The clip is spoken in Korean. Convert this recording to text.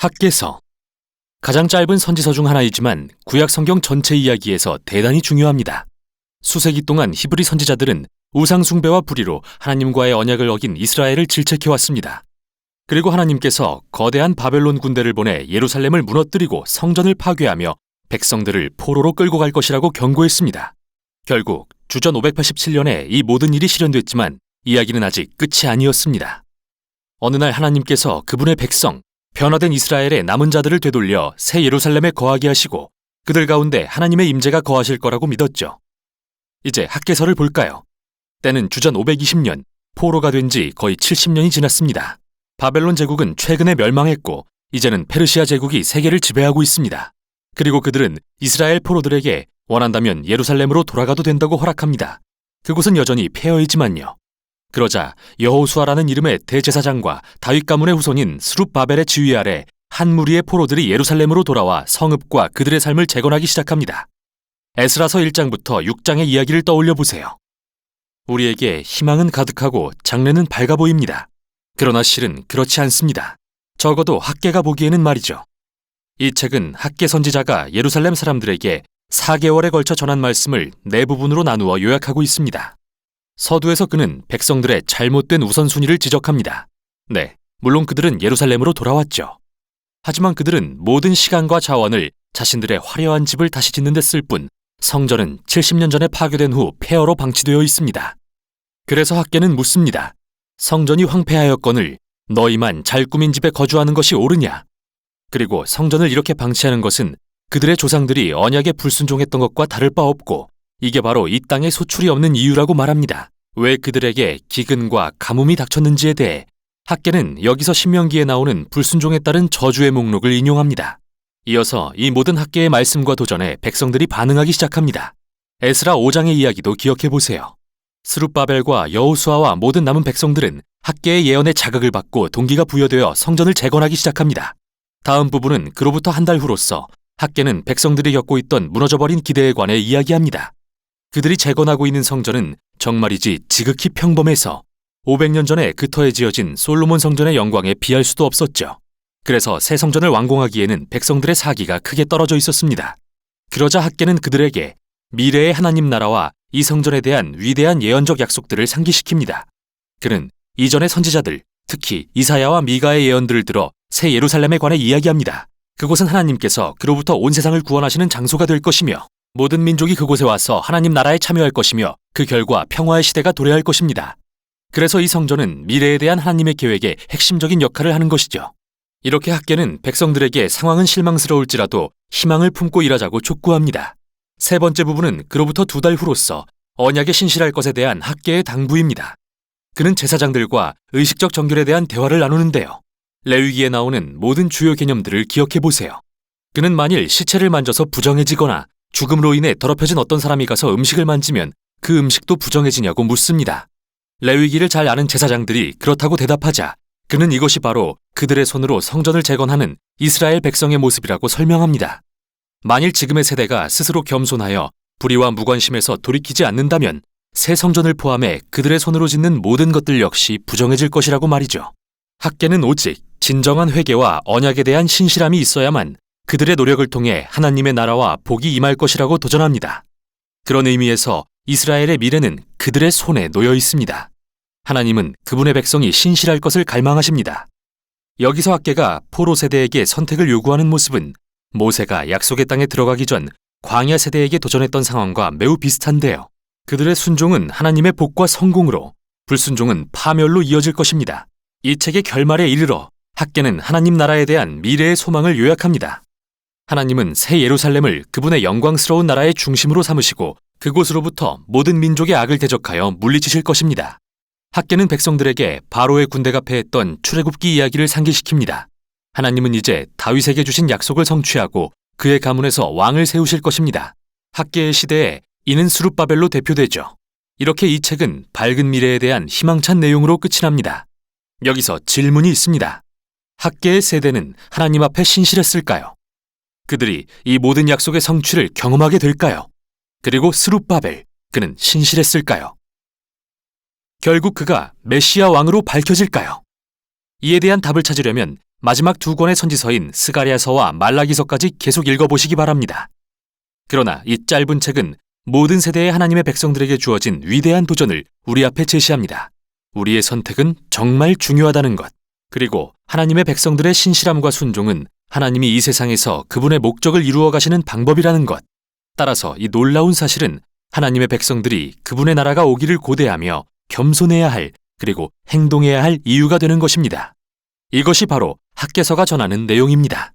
학계서 가장 짧은 선지서 중 하나이지만 구약 성경 전체 이야기에서 대단히 중요합니다. 수세기 동안 히브리 선지자들은 우상 숭배와 불의로 하나님과의 언약을 어긴 이스라엘을 질책해 왔습니다. 그리고 하나님께서 거대한 바벨론 군대를 보내 예루살렘을 무너뜨리고 성전을 파괴하며 백성들을 포로로 끌고 갈 것이라고 경고했습니다. 결국 주전 587년에 이 모든 일이 실현됐지만 이야기는 아직 끝이 아니었습니다. 어느 날 하나님께서 그분의 백성, 변화된 이스라엘의 남은 자들을 되돌려 새 예루살렘에 거하게 하시고 그들 가운데 하나님의 임재가 거하실 거라고 믿었죠. 이제 학계서를 볼까요? 때는 주전 520년, 포로가 된 지 거의 70년이 지났습니다. 바벨론 제국은 최근에 멸망했고 이제는 페르시아 제국이 세계를 지배하고 있습니다. 그리고 그들은 이스라엘 포로들에게 원한다면 예루살렘으로 돌아가도 된다고 허락합니다. 그곳은 여전히 폐허이지만요. 그러자 여호수아라는 이름의 대제사장과 다윗 가문의 후손인 스룹바벨의 지휘 아래 한 무리의 포로들이 예루살렘으로 돌아와 성읍과 그들의 삶을 재건하기 시작합니다. 에스라서 1장부터 6장의 이야기를 떠올려 보세요. 우리에게 희망은 가득하고 장래는 밝아 보입니다. 그러나 실은 그렇지 않습니다. 적어도 학계가 보기에는 말이죠. 이 책은 학계 선지자가 예루살렘 사람들에게 4개월에 걸쳐 전한 말씀을 네 부분으로 나누어 요약하고 있습니다. 서두에서 그는 백성들의 잘못된 우선순위를 지적합니다. 네, 물론 그들은 예루살렘으로 돌아왔죠. 하지만 그들은 모든 시간과 자원을 자신들의 화려한 집을 다시 짓는 데 쓸 뿐 성전은 70년 전에 파괴된 후 폐허로 방치되어 있습니다. 그래서 학계는 묻습니다. 성전이 황폐하였거늘 너희만 잘 꾸민 집에 거주하는 것이 옳으냐? 그리고 성전을 이렇게 방치하는 것은 그들의 조상들이 언약에 불순종했던 것과 다를 바 없고 이게 바로 이 땅에 소출이 없는 이유라고 말합니다. 왜 그들에게 기근과 가뭄이 닥쳤는지에 대해 학계는 여기서 신명기에 나오는 불순종에 따른 저주의 목록을 인용합니다. 이어서 이 모든 학계의 말씀과 도전에 백성들이 반응하기 시작합니다. 에스라 5장의 이야기도 기억해 보세요. 스룹바벨과 여호수아와 모든 남은 백성들은 학계의 예언에 자극을 받고 동기가 부여되어 성전을 재건하기 시작합니다. 다음 부분은 그로부터 한 달 후로서 학계는 백성들이 겪고 있던 무너져버린 기대에 관해 이야기합니다. 그들이 재건하고 있는 성전은 정말이지 지극히 평범해서 500년 전에 그 터에 지어진 솔로몬 성전의 영광에 비할 수도 없었죠. 그래서 새 성전을 완공하기에는 백성들의 사기가 크게 떨어져 있었습니다. 그러자 학계는 그들에게 미래의 하나님 나라와 이 성전에 대한 위대한 예언적 약속들을 상기시킵니다. 그는 이전의 선지자들, 특히 이사야와 미가의 예언들을 들어 새 예루살렘에 관해 이야기합니다. 그곳은 하나님께서 그로부터 온 세상을 구원하시는 장소가 될 것이며 모든 민족이 그곳에 와서 하나님 나라에 참여할 것이며 그 결과 평화의 시대가 도래할 것입니다. 그래서 이 성전은 미래에 대한 하나님의 계획에 핵심적인 역할을 하는 것이죠. 이렇게 학계는 백성들에게 상황은 실망스러울지라도 희망을 품고 일하자고 촉구합니다. 세 번째 부분은 그로부터 두 달 후로서 언약에 신실할 것에 대한 학계의 당부입니다. 그는 제사장들과 의식적 정결에 대한 대화를 나누는데요. 레위기에 나오는 모든 주요 개념들을 기억해 보세요. 그는 만일 시체를 만져서 부정해지거나 죽음으로 인해 더럽혀진 어떤 사람이 가서 음식을 만지면 그 음식도 부정해지냐고 묻습니다. 레위기를 잘 아는 제사장들이 그렇다고 대답하자 그는 이것이 바로 그들의 손으로 성전을 재건하는 이스라엘 백성의 모습이라고 설명합니다. 만일 지금의 세대가 스스로 겸손하여 불의와 무관심에서 돌이키지 않는다면 새 성전을 포함해 그들의 손으로 짓는 모든 것들 역시 부정해질 것이라고 말이죠. 학계는 오직 진정한 회개와 언약에 대한 신실함이 있어야만 그들의 노력을 통해 하나님의 나라와 복이 임할 것이라고 도전합니다. 그런 의미에서 이스라엘의 미래는 그들의 손에 놓여 있습니다. 하나님은 그분의 백성이 신실할 것을 갈망하십니다. 여기서 학계가 포로 세대에게 선택을 요구하는 모습은 모세가 약속의 땅에 들어가기 전 광야 세대에게 도전했던 상황과 매우 비슷한데요. 그들의 순종은 하나님의 복과 성공으로, 불순종은 파멸로 이어질 것입니다. 이 책의 결말에 이르러 학계는 하나님 나라에 대한 미래의 소망을 요약합니다. 하나님은 새 예루살렘을 그분의 영광스러운 나라의 중심으로 삼으시고 그곳으로부터 모든 민족의 악을 대적하여 물리치실 것입니다. 학계는 백성들에게 바로의 군대가 패했던 출애굽기 이야기를 상기시킵니다. 하나님은 이제 다윗에게 주신 약속을 성취하고 그의 가문에서 왕을 세우실 것입니다. 학계의 시대에 이는 수룹바벨로 대표되죠. 이렇게 이 책은 밝은 미래에 대한 희망찬 내용으로 끝이 납니다. 여기서 질문이 있습니다. 학계의 세대는 하나님 앞에 신실했을까요? 그들이 이 모든 약속의 성취를 경험하게 될까요? 그리고 스룹바벨, 그는 신실했을까요? 결국 그가 메시아 왕으로 밝혀질까요? 이에 대한 답을 찾으려면 마지막 두 권의 선지서인 스가랴서와 말라기서까지 계속 읽어보시기 바랍니다. 그러나 이 짧은 책은 모든 세대의 하나님의 백성들에게 주어진 위대한 도전을 우리 앞에 제시합니다. 우리의 선택은 정말 중요하다는 것. 그리고 하나님의 백성들의 신실함과 순종은 하나님이 이 세상에서 그분의 목적을 이루어 가시는 방법이라는 것. 따라서 이 놀라운 사실은 하나님의 백성들이 그분의 나라가 오기를 고대하며 겸손해야 할 그리고 행동해야 할 이유가 되는 것입니다. 이것이 바로 학계서가 전하는 내용입니다.